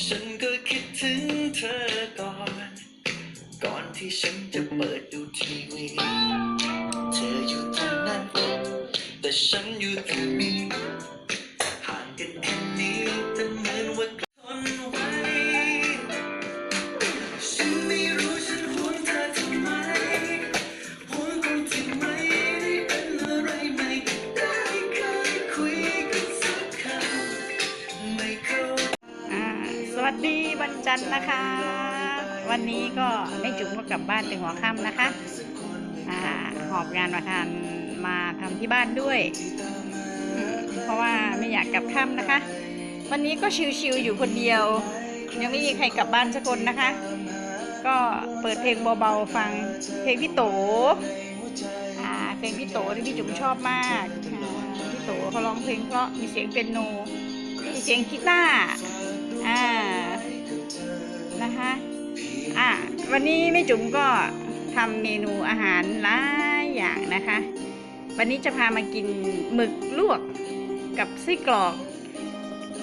ฉันก็คิดถึงเธอก่อน ก่อนที่ฉันจะเปิดดูทีวี เธออยู่ทางนั้น แต่ฉันอยู่ตรงนี้ห่างกันแค่นี้แต่เหมือนว่าทนไว้ ฉันไม่รู้ฉันห่วงเธอทำไมห่วงตรงที่ไม่ได้เป็นอะไรไม่ได้เคยคุยกันสักคำไม่เข้าอ่าส วัสดีวันจันทร์นะคะ วันนี้ก็แม่จุ๋มก็กลับบ้านถึงหัวค่ำนะคะอ่าหอบงานมาทานมาทำที่บ้านด้วย เพราะว่าไม่อยากกลับค่ำนะคะ วันนี้ก็ชิวๆอยู่คนเดียว ยังไม่มีใครกลับบ้านสักคนนะคะ ก็เปิดเพลงเบาๆฟังเพลงพี่โตเพลงพี่โตที่พี่จุ๋มชอบมาก พี่โตเขาร้องเพลงเพราะมีเสียงเปียโนมีเสียงกีตาร์ อ่านะคะอ่าวันนี้แม่จุ๋มก็ทำเมนูอาหารหลายอย่างนะคะ วันนี้จะพามากินหมึกลวกกับไส้กรอก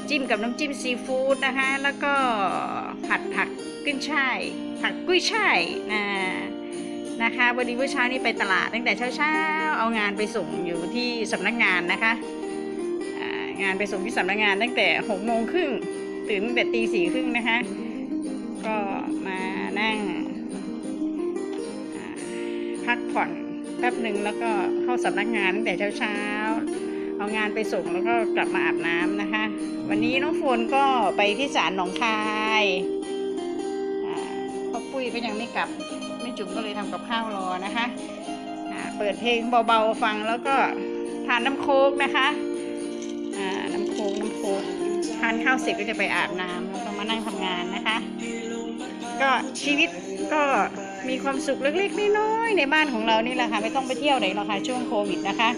จิ้มกับน้ำจิ้มซีฟู้ดนะคะ แล้วก็ผัดผักกุ้ยช่ายผักกุ้ยช่ายนะนะคะ วันนี้เมื่อเช้านี้ไปตลาดตั้งแต่เช้าๆ เอางานไปส่งอยู่ที่สำนักงานนะคะ งานไปส่งที่สำนักงานตั้งแต่หกโมงครึ่ง ตื่นตั้งแต่ตีสี่ครึ่งนะคะ ก็มานั่งพักผ่อนแป๊บหนึ่งแล้วก็เข้าสำนักงานตั้งแต่เช้าๆ เอางานไปส่งแล้วก็กลับมาอาบน้ำนะคะ วันนี้น้องโฟนก็ไปที่ศาลหนองคายอ่าพ่อปุ้ยก็ยังไม่กลับแม่จุ๋มก็เลยทำกับข้าวรอนะคะเปิดเพลงเบาๆฟังแล้วก็ทานน้ำโค้กนะคะน้ำโค้งน้ำโค้ง ทานข้าวเสร็จก็จะไปอาบน้ำแล้วก็มานั่งทำงานนะคะ ก็ชีวิตก็มีความสุขเล็กๆน้อยๆในบ้านของเรานี่แหละค่ะไม่ต้องไปเที่ยวไหนหรอกค่ะช่วงโควิดนะคะ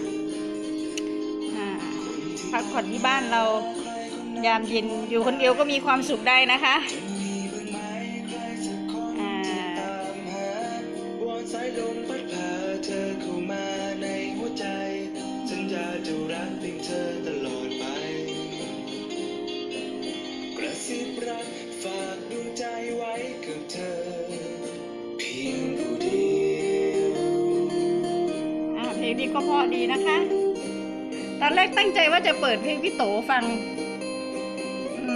พักผ่อนที่บ้านเรายามเย็นอยู่คนเดียวก็มีความสุขได้นะคะสายลมพัดพาเธอเข้ามาในหัวใจสัญญาจะรักเพียงเธอตลอด ฝากดวงใจไว้กับเธอ เพียงผู้เดียวอ่าเพลงนี้ก็เพราะดีนะคะ ตอนแรกตั้งใจว่าจะเปิดเพลงพี่โตฟังอื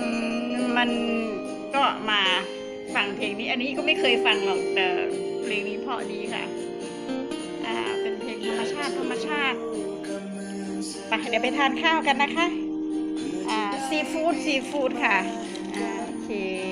มมันก็มาฟังเพลงนี้อันนี้ก็ไม่เคยฟังหรอกแต่เพลงนี้เพราะดีค่ะ อ่า เป็นเพลงธรรมชาติธรรมชาติไปเดี๋ยวไปทานข้าวกันนะคะ อ่าซีฟู้ดซีฟู้ดค่ะ Okay.